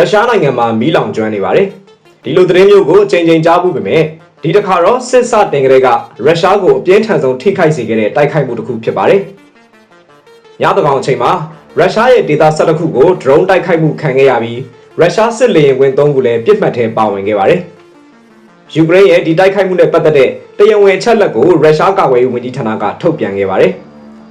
ရုရှားနိုင်ငံမှာမီးလောင်ကျွမ်းနေပါတယ်ဒီလိုသတင်းမျိုးကိုအချိန်ချင်းကြားမှုပေမဲ့ဒီတစ်ခါတော့စစ်စတင်ကလေးကရုရှားကိုအပြင်းထန်ဆုံးထိခိုက်စေခဲ့တဲ့တိုက်ခိုက်မှုတစ်ခုဖြစ်ပါတယ်ညတကောင်အချိန်မှာရုရှားရဲ့ဒေသ12ခုကို drone တိုက်ခိုက်မှုခံခဲ့ရပြီးရုရှားစစ်လေယာဉ်ဝင်3ခုလည်းပြစ်မှတ်ထဲပါဝင်ခဲ့ပါတယ်ယူကရိန်းရဲ့ဒီတိုက်ခိုက်မှုနဲ့ပတ်သက်တဲ့တရားဝင်အချက်လက်ကိုရုရှားကာကွယ်ရေးဝန်ကြီးဌာနကထုတ်ပြန်ခဲ့ပါတယ်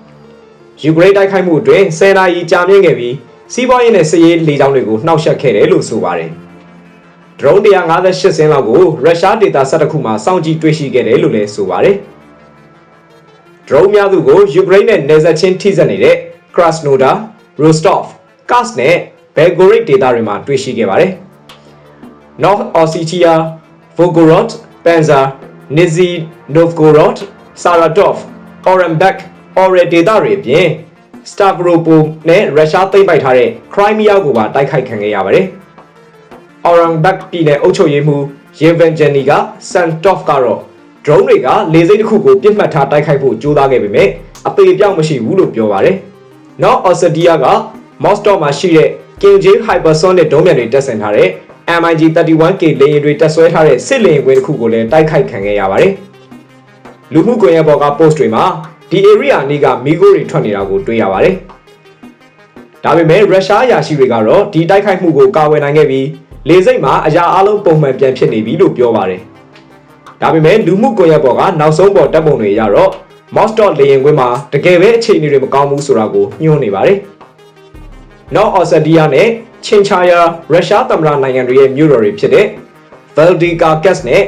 ။ယူကရိန်းတိုက်ခိုက်မှုအတွင်း10နာရီကြာမြင့်ခဲ့ပြီး စီးပွားရေးနဲ့စစ်ရေးလေကြောင်းတွေကိုနှောက်ယှက်ခဲ့တယ်လို့ဆိုပါတယ်။ drone 158စင်းလောက်ကိုရုရှားဒေတာ17ခုမှစောင့်ကြည့်တွေ့ရှိခဲ့တယ်လို့လည်းဆိုပါတယ်။ drone များစုကိုယူကရိန်းနဲ့နယ်စပ်ချင်းထိစပ်နေတဲ့ Krasnodar, Rostov, Kursk နဲ့ Belgorod ဒေသတွေမှာတွေ့ရှိခဲ့ပါတယ်။ North Ossetia, Volgorod, Penza, Nizhny Novgorod, Saratov, Orenburg, Orel ဒေသတွေအပြင် Stavropol နဲ့ရုရှားသိမ်းပိုက်ထားတဲ့ Crimea ကိုပါတိုက်ခိုက်ခံခဲ့ရပါတယ်။ Orenburg ပြည်နယ်အုပ်ချုပ်ရေးမှူး Yevgeny က Santov ကတော့ drone တွေကလေဆိပ်တစ်ခုကိုပြစ်မှတ်ထားတိုက်ခိုက်ဖို့ကြိုးစားခဲ့ပေမဲ့အသေးအပြောက်မရှိဘူးလို့ပြောပါတယ်။ North Ossetia က Mostor မှာရှိတဲ့ Kinjal Hypersonic ဒုံးပျံတွေတပ်ဆင်ထားတဲ့ MiG-31K လေယာဉ်တွေတပ်ဆွဲထားတဲ့စစ်လေယာဉ်ကွင်းတစ်ခုကိုလည်းတိုက်ခိုက်ခံခဲ့ရပါတယ်။လူမှုကွန်ရက်ပေါ်က post တွေမှာ ဒီ area အနီးကမီးခိုးတွေထွက်နေတာကိုတွေ့ရပါတယ်။ဒါပေမဲ့ရုရှားအရာရှိတွေကတော့ဒီတိုက်ခိုက်မှုကိုကာဝယ်နိုင်ခဲ့ပြီးလေဆိပ်မှာအရာအလုံးပုံမှန်ပြန်ဖြစ်နေပြီလို့ပြောပါတယ်။ဒါပေမဲ့လူမှုကွန်ရက်ပေါ်ကနောက်ဆုံးပေါ်တပ်ပုံတွေရတော့ Mostor လေယာဉ်ကွင်းမှာတကယ်ပဲအခြေအနေတွေမကောင်းဘူးဆိုတာကိုညွှန်းနေပါတယ်။ North Ossetia နဲ့ Chinchaya ရုရှားသမ္မတနိုင်ငံတွေရဲ့မြို့တော်တွေဖြစ်တဲ့ Vladikavkaz နဲ့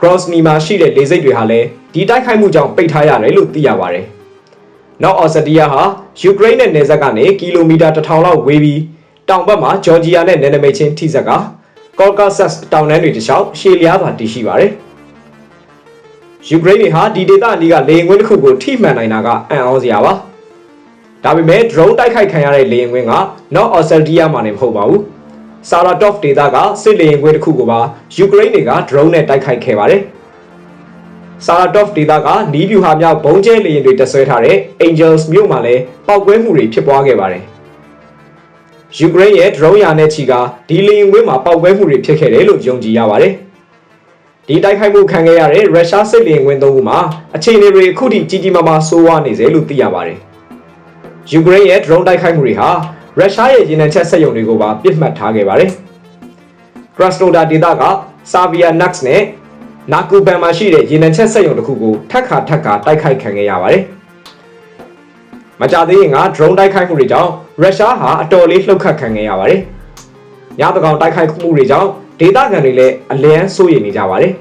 Grozny မှာရှိတဲ့လေဆိပ်တွေဟာလည်းဒီတိုက်ခိုက်မှုကြောင့်ပိတ်ထားရတယ်လို့သိရပါတယ်။နောက် Ossetia ဟာယူကရိန်းနဲ့နယ်စပ်ကနေကီလိုမီတာ1000လောက်ဝေးပြီးတောင်ဘက်မှာဂျော်ဂျီယာနဲ့နယ်နိမိတ်ချင်းထိစပ်က Caucasus တောင်တန်းတွေတခြားရှေ့လျားစွာတည်ရှိပါတယ်။ယူကရိန်းတွေဟာဒီဒေသအနီးကလေယာဉ်ကွင်းတစ်ခုကိုထိမှန်နိုင်တာကအံ့ဩစရာပါ။ဒါပေမဲ့ drone တိုက်ခိုက်ခံရတဲ့လေယာဉ်ကွင်းက North Ossetia မှာနေမဟုတ်ပါဘူး။ Saratov ဒေသကစစ်လေယာဉ်ကွင်းတစ်ခုကိုပါယူကရိန်းတွေက drone နဲ့တိုက်ခိုက်ခဲ့ပါတယ်။ Saratov ဒေသကနီးဗျူဟာမြောက်ဘုံကျဲလေယာဉ်တွေတပ်ဆွဲထားတဲ့ Angels မြို့မှာလည်းပောက်ကွဲမှုတွေဖြစ်ပွားခဲ့ပါတယ်။ယူကရိန်းရဲ့ drone ယာနဲ့ချီကဒီလေယာဉ်ကွင်းမှာပောက်ကွဲမှုတွေဖြစ်ခဲ့တယ်လို့ယုံကြည်ရပါတယ်။ဒီတိုက်ခိုက်မှုခံခဲ့ရတဲ့ရုရှားစစ်လေယာဉ်ကွင်းသုံးခုမှာအခြေအနေတွေအခုထိကြီးကြီးမားမားဆိုးဝါးနေစေလို့သိရပါတယ်။ယူကရိန်းရဲ့ drone တိုက်ခိုက်မှုတွေဟာ ရုရှားရဲ့ရေနံချက်စက်ရုံတွေကိုပါပစ်မှတ်ထားခဲ့ပါတယ်။ Krasnodar ဒေသက Savia Nux နဲ့ Nakuban မှာရှိတဲ့ရေနံချက်စက်ရုံတစ်ခုကိုထပ်ခါထပ်ခါတိုက်ခိုက်ခံခဲ့ရပါတယ်။မကြသေးခင်က drone တိုက်ခိုက်မှုတွေကြောင့်ရုရှားဟာအတော်လေးလှုပ်ခတ်ခံခဲ့ရပါတယ်။ညတကောင်တိုက်ခိုက်မှုတွေကြောင့်ဒေသခံတွေလည်းအလင်းစိုးရိမ်နေကြပါတယ်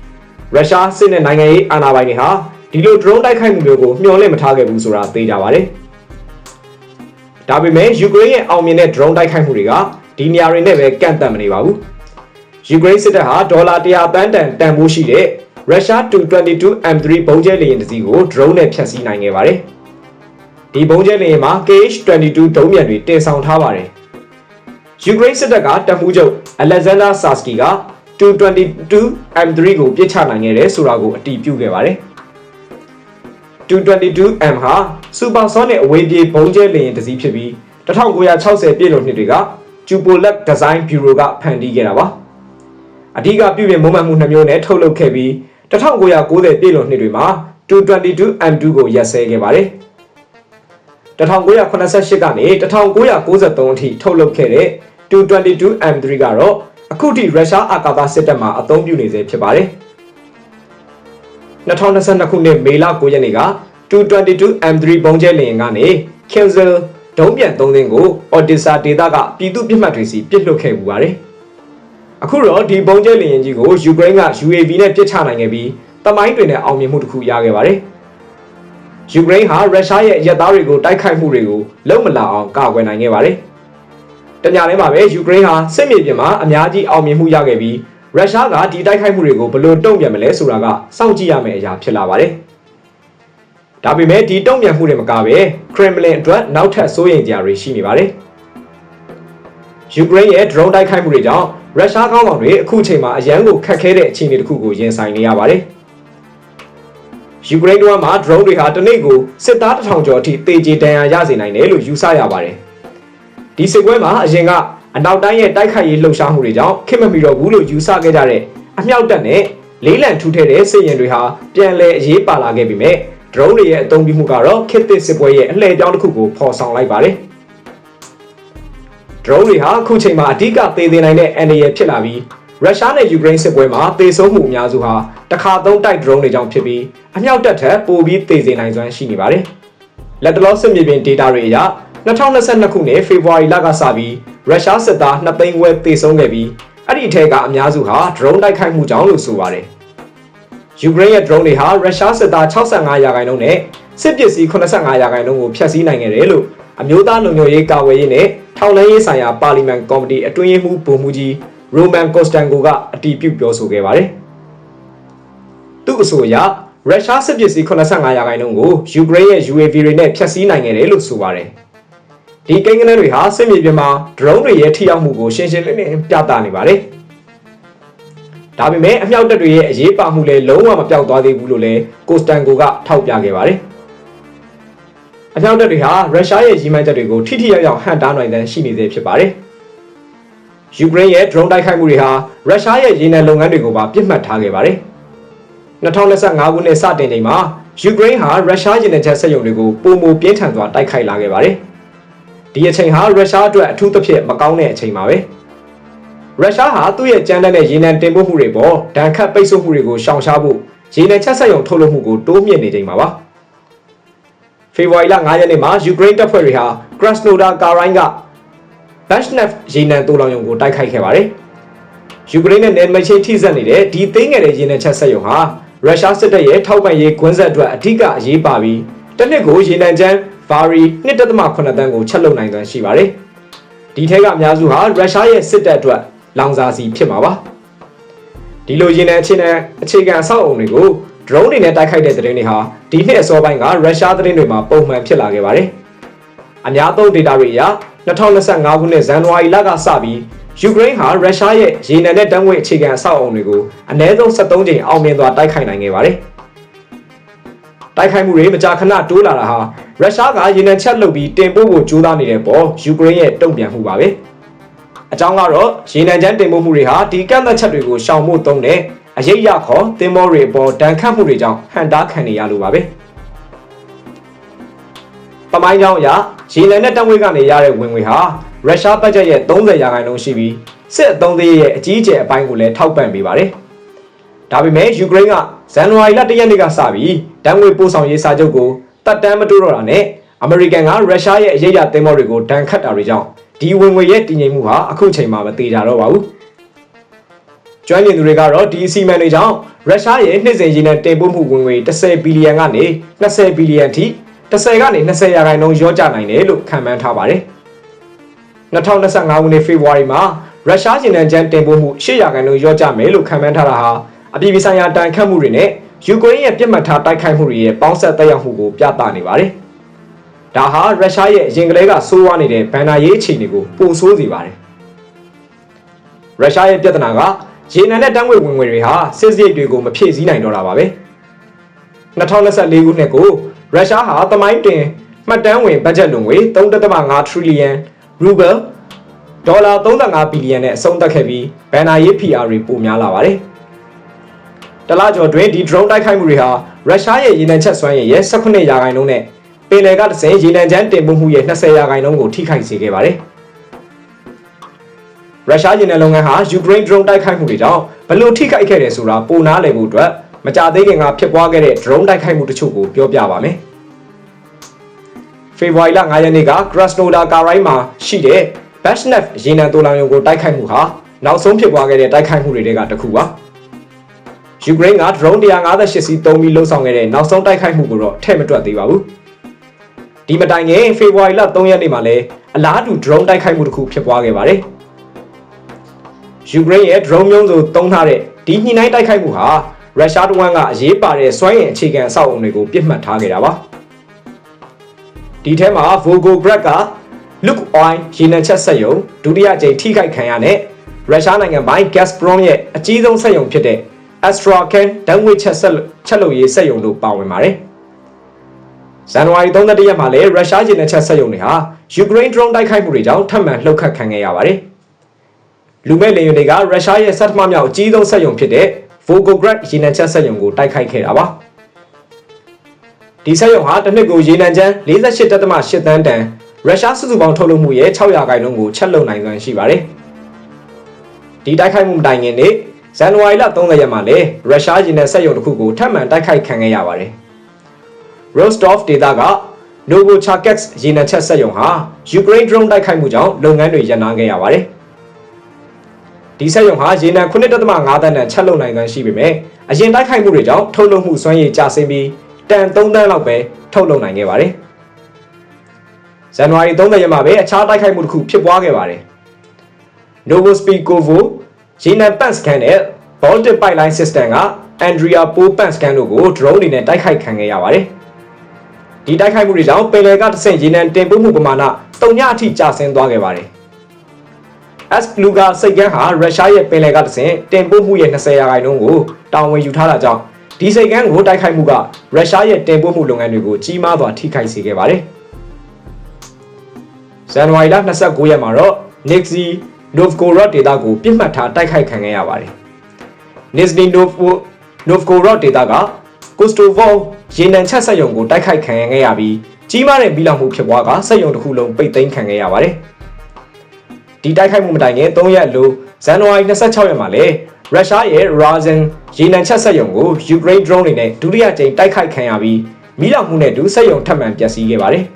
။ရုရှားစစ်နဲ့နိုင်ငံရေးအာဏာပိုင်တွေဟာဒီလို drone တိုက်ခိုက်မှုမျိုးကိုမျှော်လင့်မထားခဲ့ဘူးဆိုတာသိကြပါတယ်။ ဒါပေမဲ့ယူကရိန်းရဲ့အောင်မြင်တဲ့ drone တိုက်ခိုက်မှုတွေကဒီနေရာတွေနဲ့ပဲကန့်သတ်မနေပါဘူး။ယူကရိန်းစစ်တပ်ဟာဒေါ်လာ100တန်းတန်တန်ဖိုးရှိတဲ့ရုရှား 222M3 ဘုံကျဲလေယာဉ်တစ်စီးကို drone နဲ့ဖျက်ဆီးနိုင်ခဲ့ပါတယ်။ဒီဘုံကျဲလေယာဉ်မှာ KH-22 ဒုံးမြန်တွေတင်ဆောင်ထားပါတယ်။ယူကရိန်းစစ်တပ်ကတပ်မှုချုပ် Alexander Sarsky က 222M3 ကိုပစ်ချနိုင်ခဲ့တယ်ဆိုတာကိုအတည်ပြုခဲ့ပါတယ်။ 222M ဟာ စူပါဆောနစ်အဝေးပြေးဘုံကျဲလေယာဉ်တစ်စီးဖြစ်ပြီး1960ပြည့်လွန်နှစ်တွေကကျူပိုလက်ဒီဇိုင်းဘျူရိုကဖန်တီးခဲ့တာပါအဓိကပြုပြင်မွမ်းမံမှုနှမျိုးနဲ့ထုတ်လုပ်ခဲ့ပြီး1990ပြည့်လွန်နှစ်တွေမှာ 222M2 ကိုရပ်စဲခဲ့ပါတယ်1988ကနေ1993အထိထုတ်လုပ်ခဲ့တဲ့ 222M3 ကတော့အခုထိရုရှားအာကာသစစ်တပ်မှအသုံးပြုနေစေဖြစ်ပါတယ်2022ခုနှစ်မေလ9ရက်နေ့က 222M3 ဘုံကျဲလေယာဉ်ကနေ Kinzhal ဒုံးပြန်3သင်းကို Odessa ဒေသကပြည်သူ့ပြစ်မှတ်တွေစီပစ်လွှတ်ခဲ့ပူပါတယ်။အခုတော့ဒီဘုံကျဲလေယာဉ်ကြီးကိုယူကရိန်းက UAV နဲ့ပစ်ချနိုင်ခဲ့ပြီးတမိုင်းတွင်နဲ့အောင်မြင်မှုတစ်ခုရခဲ့ပါတယ်။ယူကရိန်းဟာရုရှားရဲ့ရက်သားတွေကိုတိုက်ခိုက်မှုတွေကိုလုံမလာအောင်ကာကွယ်နိုင်ခဲ့ပါတယ်။တညထဲမှာပဲယူကရိန်းဟာစစ်မြေပြင်မှာအများကြီးအောင်မြင်မှုရခဲ့ပြီးရုရှားကဒီတိုက်ခိုက်မှုတွေကိုဘယ်လိုတုံ့ပြန်မလဲဆိုတာကစောင့်ကြည့်ရမယ့်အရာဖြစ်လာပါတယ်။ ဒါပေမဲ့ဒီတုံ့ပြန်မှုတွေမကပဲခရမ်မလင်အတွက်နောက်ထပ်စိုးရိမ်ကြရာတွေရှိနေပါတယ်။ယူကရိန်းရဲ့ drone တိုက်ခိုက်မှုတွေကြောင့်ရုရှားကောင်းဆောင်တွေအခုချိန်မှာအရန်ကိုခက်ခဲတဲ့အခြေအနေတစ်ခုကိုရင်ဆိုင်နေရပါတယ်။ယူကရိန်းတို့မှာ drone တွေဟာတနေ့ကိုစစ်သားတစ်ထောင်ကျော်အထိတေကျေတန်ရာရစေနိုင်တယ်လို့ယူဆရပါတယ်။ဒီစစ်ပွဲမှာအရင်ကအနောက်တိုင်းရဲ့တိုက်ခိုက်ရေးလှုပ်ရှားမှုတွေကြောင့်ခင်မမီတော့ဘူးလို့ယူဆခဲ့ကြတဲ့အမြောက်တပ်နဲ့လေးလံထူထဲတဲ့စစ်ရင်တွေဟာပြန်လည်အရေးပါလာခဲ့ပြီမဲ့ drone တွေရဲ့အသုံးပြုမှုကတော့ခေတ်သစ်စစ်ပွဲရဲ့အလှည့်ပြောင်းတစ်ခုကိုဖော်ဆောင်လိုက်ပါတယ်။ drone တွေဟာအခုချိန်မှာအဓိကသေသေးနိုင်တဲ့အန္တရာယ်ဖြစ်လာပြီးရုရှားနဲ့ယူကရိန်းစစ်ပွဲမှာသေဆုံးမှုအများစုဟာတခါသုံးတိုက် drone တွေကြောင့်ဖြစ်ပြီးအမြောက်တပ်ထက်ပိုပြီးသေစေနိုင်စွမ်းရှိနေပါတယ်။လက်တလောစစ်မြေပြင် data တွေအရ2022ခုနှစ်ဖေဖော်ဝါရီလကစပြီးရုရှားစစ်သား2သိန်းဝက်သေဆုံးခဲ့ပြီးအဲ့ဒီအထက်ကအများစုဟာ drone တိုက်ခိုက်မှုကြောင့်လို့ဆိုပါတယ်။ ယူကရိန်းရဲ့ drone တွေဟာရုရှားစစ်သား65ရာခိုင်နှုန်းနဲ့စစ်ပစ္စည်း85ရာခိုင်နှုန်းကိုဖျက်ဆီးနိုင်ခဲ့တယ်လို့အမျိုးသားလုံခြုံရေးကာကွယ်ရေးနဲ့ထောက်လှမ်းရေးဆိုင်ရာပါလီမန်ကော်မတီအတွင်းရေးမှူးဗိုလ်မှူးကြီးရိုမန်ကော့စတန်ကိုကအတည်ပြုပြောဆိုခဲ့ပါတယ်။သူ့အဆိုအရရုရှားစစ်ပစ္စည်း85ရာခိုင်နှုန်းကိုယူကရိန်းရဲ့ UAV တွေနဲ့ဖျက်ဆီးနိုင်ခဲ့တယ်လို့ဆိုပါတယ်။ဒီကိန်းဂဏန်းတွေဟာစစ်မြေပြင်မှာ drone တွေရဲ့ထိရောက်မှုကိုရှင်းရှင်းလင်းလင်းပြသနေပါတယ်။ ဒါပေမဲ့အမြောက်တပ်တွေရဲ့အရေးပါမှုလည်းလုံးဝမပြောက်သွားသေးဘူးလို့လည်းကိုစတန်ကိုကထောက်ပြခဲ့ပါတယ်။အမြောက်တပ်တွေဟာရုရှားရဲ့ရီမိုင်းတပ်တွေကိုထိထိရောက်ရောက်ဟန်တားနိုင်တဲ့ရှိနေသေးဖြစ်ပါတယ်။ယူကရိန်းရဲ့ drone တိုက်ခိုက်မှုတွေဟာရုရှားရဲ့ရေနံလုပ်ငန်းတွေကိုပါပြစ်မှတ်ထားခဲ့ပါတယ်။2025ခုနှစ်စတင်ချိန်မှာယူကရိန်းဟာရုရှားရေနံချက်စက်ရုံတွေကိုပုံမပြင်းထန်စွာတိုက်ခိုက်လာခဲ့ပါတယ်။ဒီအချိန်ဟာရုရှားအတွက်အထူးသဖြင့်မကောင်းတဲ့အချိန်ပါပဲ။ ရုရှားဟာသူ့ရဲ့ကြမ်းတမ်းတဲ့ရေနံတင်ပို့မှုတွေပေါ်ဒဏ်ခတ်ပိတ်ဆို့မှုတွေကိုရှောင်ရှားဖို့ရေနံချက်စက်ရုံထုတ်လုပ်မှုကိုတိုးမြှင့်နေချိန်မှာပါ။ဖေဖော်ဝါရီလ9ရက်နေ့မှာယူကရိန်းတပ်ဖွဲ့တွေဟာ Krasnodar Karain က Bashnev ရေနံတိုးလောင်ရုံကိုတိုက်ခိုက်ခဲ့ပါတယ်။ယူကရိန်းနဲ့နယ်နိမိတ်ချင်းထိစပ်နေတဲ့ဒီသိမ်းငယ်တဲ့ရေနံချက်စက်ရုံဟာရုရှားစစ်တပ်ရဲ့ထောက်ပံ့ရေးကွင်းဆက်အတွက်အထူးအရေးပါပြီးတစ်နှစ်ကိုရေနံချမ်းဘာရီ1.8တန်းကိုချက်လုပ်နိုင်စွမ်းရှိပါတယ်။ဒီထဲကအများစုဟာရုရှားရဲ့စစ်တပ်အတွက် လောင်စာဆီဖြစ်မှာပါ။ဒီလိုရေနံအခြေခံအခြေခံအဆောက်အုံတွေကို drone တွေနဲ့တိုက်ခိုက်တဲ့သတင်းတွေဟာဒီနှစ်အစောပိုင်းကရုရှားသတင်းတွေမှာပုံမှန်ဖြစ်လာခဲ့ပါတယ်။အများသုံး data တွေအရ2025ခုနှစ်ဇန်နဝါရီလကစပြီးယူကရိန်းဟာရုရှားရဲ့ရေနံနဲ့တန်းငွေအခြေခံအဆောက်အအုံတွေကိုအနည်းဆုံး73ကြိမ်အောင်မြင်စွာတိုက်ခိုက်နိုင်ခဲ့ပါတယ်။တိုက်ခိုက်မှုတွေမကြာခဏတိုးလာတာဟာရုရှားကရေနံချက်လုပ်ပြီးတင်ပို့ဖို့ကြိုးစားနေတဲ့ပေါ်ယူကရိန်းရဲ့တုံ့ပြန်မှုပါပဲ။ အကြောင်းကတော့ရေနံချမ်းတင်ပို့မှုတွေဟာဒီကန့်သက်ချက်တွေကိုရှောင်ဖို့သုံးတဲ့အရေးရခေါ်သင်္ဘောတွေအပေါ်ဒဏ်ခတ်မှုတွေကြောင့်ဟန်တားခံနေရလို့ပါပဲ။ပမိုင်းကြောင့်အရရေနံနဲ့တန်းငွေကနေရတဲ့ဝင်ငွေဟာရုရှားဘတ်ဂျက်ရဲ့30ရာခိုင်နှုန်းရှိပြီးစစ်အသုံးသေးရဲ့အကြီးအကျယ်အပိုင်းကိုလည်းထောက်ပံ့ပေးပါတယ်။ဒါပေမဲ့ယူကရိန်းကဇန်နဝါရီလ1ရက်နေ့ကစပြီးတန်းငွေပို့ဆောင်ရေးစာချုပ်ကိုတပ်တမ်းမတိုးတော့တာနဲ့အမေရိကန်ကရုရှားရဲ့အရေးရသင်းမောတွေကိုဒဏ်ခတ်တာတွေကြောင့် ဒီဝင်ငွေရဲ့တည်ငြိမ်မှုဟာအခုချိန်မှာမသေးကြတော့ပါဘူး။ကျွမ်းကျင်သူတွေကတော့ဒီအစီအမံတွေကြောင့်ရုရှားရဲ့နှစ်စဉ်ရင်းနဲ့တင်ပို့မှုဝင်ငွေ10ဘီလီယံကနေ20ဘီလီယံထိ10ကနေ20ရာခိုင်နှုန်းရောကျနိုင်တယ်လို့ခန့်မှန်းထားပါတယ်။2025ခုနှစ်ဖေဖော်ဝါရီမှာရုရှားကျင်တန်ကျန်းတင်ပို့မှု8ရာခိုင်နှုန်းရော့ကျမယ်လို့ခန့်မှန်းထားတာဟာအပြည်ပြည်ဆိုင်ရာတန်ခတ်မှုတွေနဲ့ယူကရိန်းရဲ့ပြစ်မှတ်ထားတိုက်ခိုက်မှုတွေရဲ့ပေါင်းဆက်သက်ရောက်မှုကိုပြသနေပါတယ်။ ဒါဟာရုရှားရဲ့အရင်ကတည်းကဆိုးဝါးနေတဲ့ဗန်နာရေးအခြေအနေကိုပိုဆိုးစေပါတယ်။ရုရှားရဲ့ပြဿနာကရေနံနဲ့တန်းငွေဝင်ငွေတွေဟာစစ်စရိတ်တွေကိုမဖြည့်ဆည်းနိုင်တော့တာပါပဲ။2024ခုနှစ်ကိုရုရှားဟာသမိုင်းတင်မှတ်တမ်းဝင်ဘတ်ဂျက်လွန်ငွေ3.5ထရီလီယံရူဘယ်ဒေါ်လာ35ဘီလီယံနဲ့အဆုံးသတ်ခဲ့ပြီးဘန်နာရေး PR တွေပိုများလာပါတယ်။တလကျော်တွင်ဒီ drone တိုက်ခိုက်မှုတွေဟာရုရှားရဲ့ရေနံချက်စွမ်းရည်ရဲ့18ရာခိုင်နှုန်းနဲ့ ပင်လယ်ကတစင်ရေနံချမ်းတင်ပို့မှုရဲ့20ရာခိုင်နှုန်းကိုထိခိုက်စေခဲ့ပါတယ်။ရုရှားရေနံလုပ်ငန်းဟာယူကရိန်း drone တိုက်ခိုက်မှုတွေကြောင့်ဘလို့ထိခိုက်ခဲ့တယ်ဆိုတာပိုနားလည်ဖို့အတွက်မကြသေးခင်ကဖြစ်ပွားခဲ့တဲ့ drone တိုက်ခိုက်မှုတချို့ကိုပြောပြပါမယ်။ဖေဖော်ဝါရီလ9ရက်နေ့က Krasnodar Karain မှာရှိတဲ့ Bashnev ရေနံတိုလောင်ရုံကိုတိုက်ခိုက်မှုဟာနောက်ဆုံးဖြစ်ပွားခဲ့တဲ့တိုက်ခိုက်မှုတွေကတစ်ခုပါ။ယူကရိန်းက drone 158စီးသုံးပြီးလှုပ်ဆောင်ခဲ့တဲ့နောက်ဆုံးတိုက်ခိုက်မှုကိုတော့ထည့်မတွက်သေးပါဘူး။ ဒီမတိုင်ခင်ဖေဖော်ဝါရီလ3ရက်နေ့မှာလည်းအလားတူ drone တိုက်ခိုက်မှုတစ်ခုဖြစ်ပွားခဲ့ပါတယ်။ယူကရိန်းရဲ့ drone မျိုးစုံသုံးထားတဲ့ဒီညှိနှိုင်းတိုက်ခိုက်မှုဟာရုရှားတဝမ်းကအရေးပါတဲ့စွမ်းရည်အခြေခံအဆောက်အုံတွေကိုပြစ်မှတ်ထားခဲ့တာပါ။ဒီထဲမှာ Volgograd က Luke Oil ရေနံချက်စက်ရုံဒုတိယကြိမ်ထိခိုက်ခံရတဲ့ရုရှားနိုင်ငံပိုင် Gazprom ရဲ့အကြီးဆုံးစက်ရုံဖြစ်တဲ့ Astrakhan ဓာတ်ငွေ့ချက်ဆက်ချက်လုပ်ရေးစက်ရုံတို့ပါဝင်ပါတယ်။ ဇန်နဝါရီ31ရက်မှာလည်းရုရှားရေနံချက်စက်ရုံတွေဟာယူကရိန်း drone တိုက်ခိုက်မှုတွေကြောင့်ထပ်မံလှုပ်ခတ်ခံခဲ့ရပါတယ်လူမဲ့လေယာဉ်တွေကရုရှားရဲ့စက်ထမမြောက်အကြီးဆုံးစက်ရုံဖြစ်တဲ့ Volgograd ရေနံချက်စက်ရုံကိုတိုက်ခိုက်ခဲ့တာပါဒီစက်ရုံဟာတစ်နှစ်ကိုရေနံချမ်း48.8တန်းတန်ရုရှားစုစုပေါင်းထုတ်လုပ်မှုရဲ့600ခိုင်နှုန်းကိုချက်လုံနိုင်စွမ်းရှိပါတယ်ဒီတိုက်ခိုက်မှုမတိုင်ခင်နေ့ဇန်နဝါရီလ30ရက်မှာလေရုရှားရေနံစက်ရုံတစ်ခုကိုထပ်မံတိုက်ခိုက်ခံခဲ့ရပါတယ် Rostov ဒေသက Novochakets ရေနံချက်စက်ရုံဟာ Ukraine drone တိုက်ခိုက်မှုကြောင့်လုပ်ငန်းတွေရပ်နားခဲ့ရပါတယ်။ဒီစက်ရုံဟာရေနံ9.5တန်းတန်ချက်လုပ်နိုင်စွမ်းရှိပေမဲ့အရင်တိုက်ခိုက်မှုတွေကြောင့်ထုတ်လုပ်မှုစွမ်းရည်ကျဆင်းပြီးတန်3တန်းလောက်ပဲထုတ်လုပ်နိုင်ခဲ့ပါတယ်။ဇန်နဝါရီ30ရက်မှာပဲအခြားတိုက်ခိုက်မှုတစ်ခုဖြစ်ပွားခဲ့ပါတယ်။ Novospikovo ရေနံပန့်စကန်နဲ့ Baltic Pipeline System က Andrea Po ပန့်စကန်တို့ကို drone တွေနဲ့တိုက်ခိုက်ခံခဲ့ရပါတယ်။ ဒီတိုက်ခိုက်မှုတွေကြောင့်ပင်လယ်ကတဆင့်ရေနံတင်ပို့မှုပမာဏတုံညအထိကျဆင်းသွားခဲ့ပါတယ်။ S လူကစိတ်ကန်းဟာရုရှားရဲ့ပင်လယ်ကတဆင့်တင်ပို့မှုရဲ့20ရာခိုင်နှုန်းကိုတာဝန်ယူထားတာကြောင့်ဒီစိတ်ကန်းကိုတိုက်ခိုက်မှုကရုရှားရဲ့တင်ပို့မှုလုပ်ငန်းတွေကိုကြီးမားစွာထိခိုက်စေခဲ့ပါတယ်။ဇန်နဝါရီလ29ရက်မှာတော့ Nizhny Novgorod ဒေသကိုပြစ်မှတ်ထားတိုက်ခိုက်ခံခဲ့ရပါတယ်။ Nizhny Novgorod ဒေသက Kostovo ရေနံချက်ဆက်ယုံကိုတိုက်ခိုက်ခံခဲ့ရပြီးကြီးမားတဲ့ပြီးလောက်မှုဖြစ်ပွားကဆက်ယုံတစ်ခုလုံးပိတ်သိမ်းခံခဲ့ရပါတယ်။ဒီတိုက်ခိုက်မှုမတိုင်ခင်3ရက်လိုဇန်နဝါရီ26ရက်မှာလေရုရှားရဲ့ Razan ရေနံချက်ဆက်ယုံကို Ukraine drone တွေနဲ့ဒုတိယကြိမ်တိုက်ခိုက်ခံရပြီးမိလောက်မှုနဲ့ဒုဆက်ယုံထပ်မံပျက်စီးခဲ့ပါတယ်။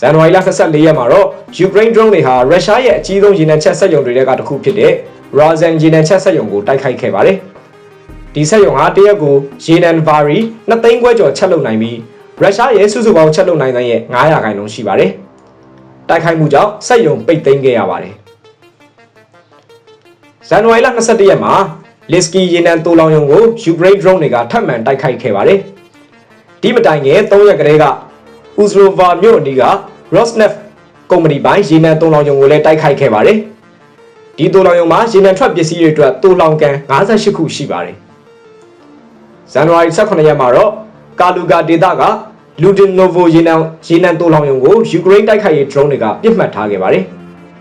ဇန်နဝါရီလ24ရက်မှာတော့ Ukraine drone တွေဟာရုရှားရဲ့အကြီးဆုံးရေနံချက်ဆက်ယုံတွေကတစ်ခုဖြစ်တဲ့ Razan ရေနံချက်ဆက်ယုံကိုတိုက်ခိုက်ခဲ့ပါတယ်။ ဒီဆက်ယုံဟာတရက်ကိုရေနံဘာရီ2သိန်းခွဲကျော်ချက်လုပ်နိုင်ပြီးရုရှားရဲ့စုစုပေါင်းချက်လုပ်နိုင်တဲ့ရဲ့900ခိုင်နှုန်းရှိပါတယ်။တိုက်ခိုက်မှုကြောင့်ဆက်ယုံပိတ်သိမ်းခဲ့ရပါတယ်။ဇန်နဝါရီလ22ရက်မှာလစ်စကီရေနံတိုလောင်ယုံကိုယူကရိန်း drone တွေကထပ်မံတိုက်ခိုက်ခဲ့ပါတယ်။ဒီမတိုင်ခင်3ရက်ကလေးကဥဇရိုဗာမြို့အနီးက Rosneft ကုမ္ပဏီပိုင်းရေနံတိုလောင်ယုံကိုလည်းတိုက်ခိုက်ခဲ့ပါတယ်။ဒီတိုလောင်ယုံမှာရေနံထွက်ပစ္စည်းတွေအတွက်တိုလောင်ကန်58ခုရှိပါတယ်။ ဇန်နဝါရီ18ရက်မှာတော့ကာလူဂါဒေသကလူဒင်နိုဗိုရေနံရေနံတိုးလောင်ရုံကိုယူကရိန်းတိုက်ခိုက်ရေး drone တွေကပြစ်မှတ်ထားခဲ့ပါတယ်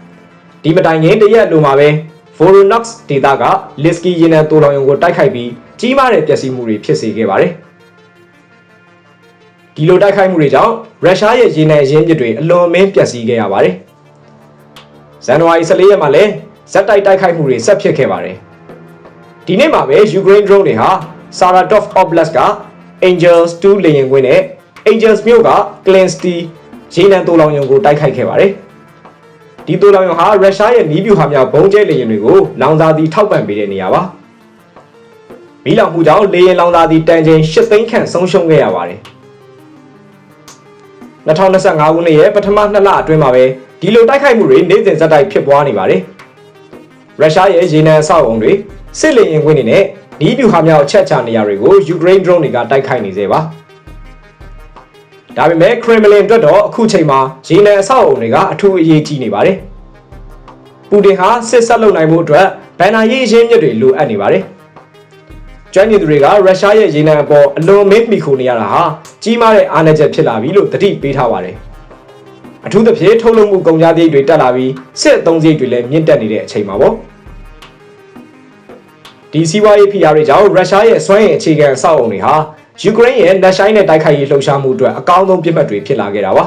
။ဒီမတိုင်ခင်တရက်လိုမှာပဲ Voronox ဒေသက Liski ရေနံတိုးလောင်ရုံကိုတိုက်ခိုက်ပြီးကြီးမားတဲ့ပျက်စီးမှုတွေဖြစ်စေခဲ့ပါတယ်။ဒီလိုတိုက်ခိုက်မှုတွေကြောင့်ရုရှားရဲ့ရေနံအရင်းမြစ်တွေအလွန်အမင်းပျက်စီးခဲ့ရပါတယ်။ဇန်နဝါရီ14ရက်မှာလည်းဇက်တိုက်တိုက်ခိုက်မှုတွေဆက်ဖြစ်ခဲ့ပါတယ်။ဒီနေ့မှာပဲယူကရိန်း drone တွေဟာ Saratov Oblast က Angels 2လေယာဉ်ကွင်းနဲ့ Angels မြို့က Klensky ရေနံတိုးလောင်ရုံကိုတိုက်ခိုက်ခဲ့ပါတယ်။ဒီတိုးလောင်ရုံဟာရုရှားရဲ့နီးဗျူဟာများဘုံကျဲလေယာဉ်တွေကိုလောင်စာသည်ထောက်ပံ့ပေးတဲ့နေရာပါ။မီးလောင်မှုကြောင့်လေယာဉ်လောင်စာသည်တန်ချိန်၈သိန်းခန့်ဆုံးရှုံးခဲ့ရပါတယ်။2025ခုနှစ်ရဲ့ပထမနှစ်လအတွင်းမှာပဲဒီလိုတိုက်ခိုက်မှုတွေနေ့စဉ်ဇက်တိုက်ဖြစ်ပွားနေပါတယ်။ရုရှားရဲ့ရေနံအဆောက်အုံတွေ စစ်လေယာဉ်ကွင်းတွေနဲ့နီးဗျူဟာမြောက်အချက်ချနေရာတွေကိုယူကရိန်း drone တွေကတိုက်ခိုက်နေသေးပါဒါပေမဲ့ခရမ်မလင်အတွက်တော့အခုချိန်မှာရေနံအဆောက်အုံတွေကအထူးအရေးကြီးနေပါတယ်ပူတင်ဟာစစ်ဆက်လုပ်နိုင်မှုအတွက်ဘန်နာရေးရင်းမြစ်တွေလိုအပ်နေပါတယ်ကျွမ်းကျင်သူတွေကရုရှားရဲ့ရေနံအပေါ်အလွန်မင်းမိခိုနေရတာဟာကြီးမားတဲ့အားနည်းချက်ဖြစ်လာပြီလို့တတိပေးထားပါတယ်အထူးသဖြင့်ထုတ်လုပ်မှုကုန်ကျစရိတ်တွေတက်လာပြီးစစ်အသုံးစရိတ်တွေလည်းမြင့်တက်နေတဲ့အချိန်မှာပေါ့ ဒီစီးပွားရေးဖိအားတွေကြောင့်ရုရှားရဲ့စွမ်းရည်အခြေခံအဆောက်အုံတွေဟာယူကရိန်းရဲ့လက်ရှိုင်းနဲ့တိုက်ခိုက်ရေးလှုပ်ရှားမှုအတွက်အကောင်းဆုံးပြစ်မှတ်တွေဖြစ်လာခဲ့တာပါ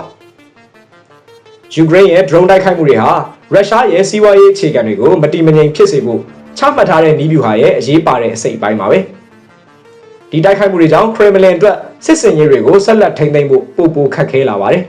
ယူကရိန်းရဲ့ drone တိုက်ခိုက်မှုတွေဟာရုရှားရဲ့စီးပွားရေးအခြေခံတွေကိုမတိမငြိမ်ဖြစ်စေဖို့ချမှတ်ထားတဲ့နီးဗျူဟာရဲ့အရေးပါတဲ့အစိတ်အပိုင်းပါပဲဒီတိုက်ခိုက်မှုတွေကြောင့်ခရမ်မလင်အတွက်စစ်စင်ရေးတွေကိုဆက်လက်ထိန်းသိမ်းဖို့ပိုပိုခက်ခဲလာပါတယ်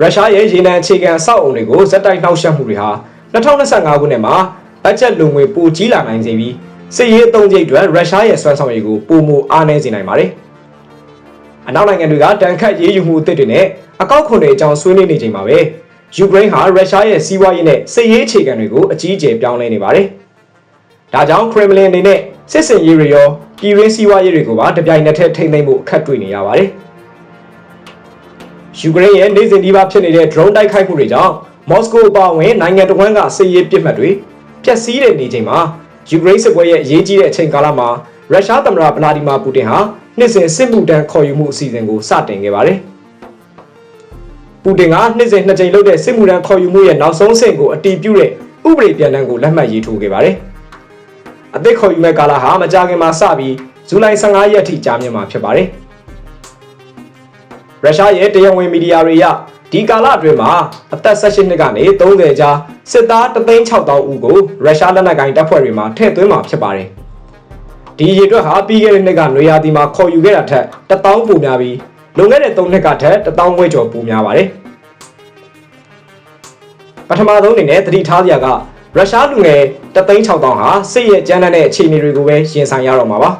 ရုရှားရဲ့ရေနံအခြေခံအဆောက်အုံတွေကိုဇက်တိုက်နှောက်ယှက်မှုတွေဟာ2025ခုနှစ်မှာ ဘတ်ဂျက်လုံငွေပိုကြီးလာနိုင်စေပြီးစစ်ရေးအသုံးစရိတ်တွေရုရှားရဲ့စွမ်းဆောင်ရည်ကိုပိုမိုအားနည်းစေနိုင်ပါတယ်။အနောက်နိုင်ငံတွေကတန်ခတ်ရေးယူမှုအသစ်တွေနဲ့အကောက်ခွန်တွေအကြောင်းဆွေးနွေးနေချိန်မှာပဲယူကရိန်းဟာရုရှားရဲ့စီးပွားရေးနဲ့စစ်ရေးအခြေခံတွေကိုအကြီးအကျယ်ပြောင်းလဲနေပါတယ်။ဒါကြောင့်ခရမ်မလင်အနေနဲ့စစ်စင်ရေးတွေရောပြည်ရင်းစီးပွားရေးတွေကိုပါတပြိုင်နက်တည်းထိန်းသိမ်းဖို့အခက်တွေ့နေရပါတယ်။ယူကရိန်းရဲ့နေစဉ်ဒီပါဖြစ်နေတဲ့ drone တိုက်ခိုက်မှုတွေကြောင့်မော်စကိုအပါအဝင်နိုင်ငံတော်ဝန်ကစစ်ရေးပစ်မှတ်တွေ ပျက်စီးတဲ့နေချိန်မှာယူကရိန်းစစ်ပွဲရဲ့အရေးကြီးတဲ့အချိန်ကာလမှာရုရှားသမ္မတဗလာဒီမာပူတင်ဟာနှစ်စဉ်စစ်မှုတန်းခေါ်ယူမှုအစီအစဉ်ကိုစတင်ခဲ့ပါတယ်။ပူတင်ကနှစ်စဉ်နှစ်ကြိမ်လုပ်တဲ့စစ်မှုထမ်းခေါ်ယူမှုရဲ့နောက်ဆုံးအဆင့်ကိုအတည်ပြုတဲ့ဥပဒေပြန်လည်ကိုလက်မှတ်ရေးထိုးခဲ့ပါတယ်။အသစ်ခေါ်ယူမဲ့ကာလဟာမကြာခင်မှာစပြီးဇူလိုင်15ရက်ထိကြာမြင့်မှာဖြစ်ပါတယ်။ရုရှားရဲ့တရားဝင်မီဒီယာတွေအရဒီကာလအတွင်းမှာအသက်18နှစ်ကနေ30ကြား စစ်သား36000ဦးကိုရုရှားလက်နက်ကိုင်တပ်ဖွဲ့တွေမှာထည့်သွင်းမှာဖြစ်ပါတယ်။ဒီရေအတွက်ဟာပြီးခဲ့တဲ့နှစ်ကနွေရာသီမှာခေါ်ယူခဲ့တာထက်1000ပိုများပြီးလွန်ခဲ့တဲ့3နှစ်ကထက်1000ဝဲကျော်ပိုများပါတယ်။ပထမဆုံးအနေနဲ့သတိထားစရာကရုရှားလူငယ်36000ဟာစစ်ရဲ့ကြမ်းတမ်းတဲ့အခြေအနေတွေကိုပဲရင်ဆိုင်ရတော့မှာပါ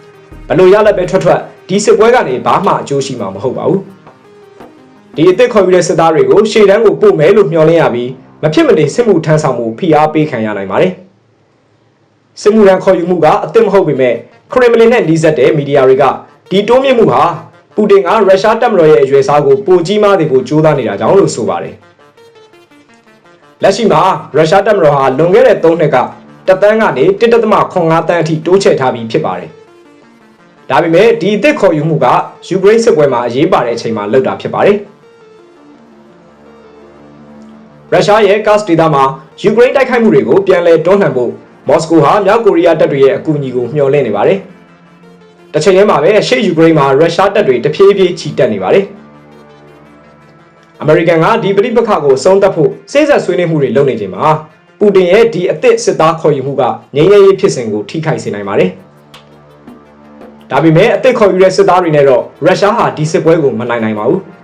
။ဘလို့ရလက်ပဲထွက်ထွက်ဒီစစ်ပွဲကနေဘာမှအကျိုးရှိမှာမဟုတ်ပါဘူး။ဒီအစ်စ်ခေါ်ယူတဲ့စစ်သားတွေကိုရှေ့တန်းကိုပို့မယ်လို့မျှော်လင့်ရပြီး မဖြစ်မနေစစ်မှုထမ်းဆောင်မှုဖိအားပေးခံရနိုင်ပါတယ်။စစ်မှုထမ်းခေါ်ယူမှုကအစ်စ်မဟုတ်ပေမဲ့ခရမလင်နဲ့နှီးစပ်တဲ့မီဒီယာတွေကဒီတိုးမြင့်မှုဟာပူတင်ကရုရှားတပ်မတော်ရဲ့အရွယ်စားကိုပိုကြီးမားစေဖို့ကြိုးစားနေတာကြောင့်လို့ဆိုပါတယ်။လက်ရှိမှာရုရှားတပ်မတော်ဟာလွန်ခဲ့တဲ့3နှစ်ကတပ်တန်းကနေ1.5တန်းအထိတိုးချဲ့ထားပြီးဖြစ်ပါတယ်။ဒါပေမဲ့ဒီအစ်စ်ခေါ်ယူမှုကယူကရိန်းစစ်ပွဲမှာအရေးပါတဲ့အချိန်မှာလုပ်တာဖြစ်ပါတယ်။ ရုရှားရဲ့ gas ဒေသမှာယူကရိန်းတိုက်ခိုက်မှုတွေကိုပြန်လည်တွန်းလှန်ဖို့မော်စကိုဟာမြောက်ကိုရီးယားတပ်တွေရဲ့အကူအညီကိုမျှော်လင့်နေပါတယ်။တစ်ချိန်တည်းမှာပဲရှေ့ယူကရိန်းမှာရုရှားတပ်တွေတဖြည်းဖြည်းချီတက်နေပါတယ်။အမေရိကန်ကဒီပဋိပက္ခကိုအဆုံးသတ်ဖို့စိစက်ဆွေးနွေးမှုတွေလုပ်နေချိန်မှာပူတင်ရဲ့ဒီအသစ်စစ်သားခေါ်ယူမှုကငြိမ်းချမ်းရေးဖြစ်စဉ်ကိုထိခိုက်စေနိုင်ပါတယ်။ဒါပေမဲ့အသစ်ခေါ်ယူတဲ့စစ်သားတွေနဲ့တော့ရုရှားဟာဒီစစ်ပွဲကိုမနိုင်နိုင်ပါဘူး။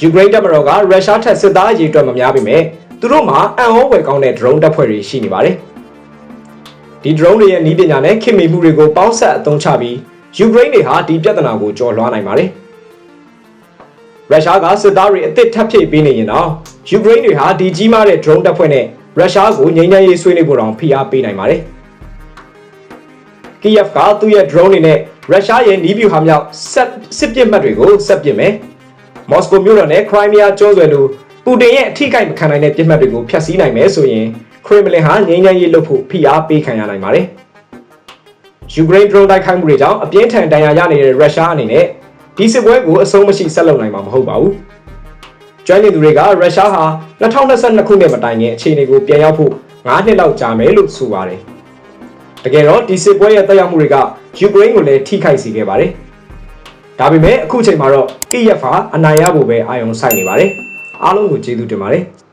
ယူကရိန်းတပ်မတော်ကရုရှားထက်စစ်သားအရေးအတွက်မများပေမဲ့သူတို့မှာအံ့ဩဖွယ်ကောင်းတဲ့ drone တပ်ဖွဲ့တွေရှိနေပါတယ်။ဒီ drone တွေရဲ့နည်းပညာနဲ့ခင်မီမှုတွေကိုပေါင်းစပ်အသုံးချပြီးယူကရိန်းတွေဟာဒီပြဿနာကိုကျော်လွှားနိုင်ပါတယ်။ရုရှားကစစ်သားတွေအသစ်ထပ်ဖြည့်ပေးနေရင်တော့ယူကရိန်းတွေဟာဒီကြီးမားတဲ့ drone တပ်ဖွဲ့နဲ့ရုရှားကိုငြိမ်းချမ်းရေးဆွေးနွေးဖို့တောင်ဖိအားပေးနိုင်ပါတယ်။ကီယက်ကသူ့ရဲ့ drone တွေနဲ့ရုရှားရဲ့နီးဗျူဟာမြောက်စစ်စစ်ပစ်မှတ်တွေကိုဆက်ပစ်မယ်။ မော်စကိုမြို့တော်နဲ့ခရိုင်းမီးယားကျွန်းဆွယ်လိုပူတင်ရဲ့အထိကိမခံနိုင်တဲ့ပစ်မှတ်တွေကိုဖျက်ဆီးနိုင်မယ်ဆိုရင်ခရမလင်ဟာငြိမ်းချမ်းရေးလုပ်ဖို့ဖိအားပေးခံရနိုင်ပါတယ်။ယူကရိန်း drone တိုက်ခိုက်မှုတွေကြောင့်အပြင်းထန်ဒဏ်ရာရနေတဲ့ရုရှားအနေနဲ့ဒီစစ်ပွဲကိုအဆုံးမရှိဆက်လုပ်နိုင်မှာမဟုတ်ပါဘူး။ကျွမ်းကျင်သူတွေကရုရှားဟာ2022ခုနှစ်မတိုင်ခင်အခြေအနေကိုပြန်ရောက်ဖို့9နှစ်လောက်ကြာမယ်လို့ဆိုပါတယ်။တကယ်တော့ဒီစစ်ပွဲရဲ့တက်ရောက်မှုတွေကယူကရိန်းကိုလည်းထိခိုက်စေခဲ့ပါတယ်။ ဒါပေမဲ့အခုချိန်မှာတော့ KF ဟာအနိုင်ရဖို့ပဲအာရုံစိုက်နေပါတယ်။အားလုံးကိုကျေးဇူးတင်ပါတယ်။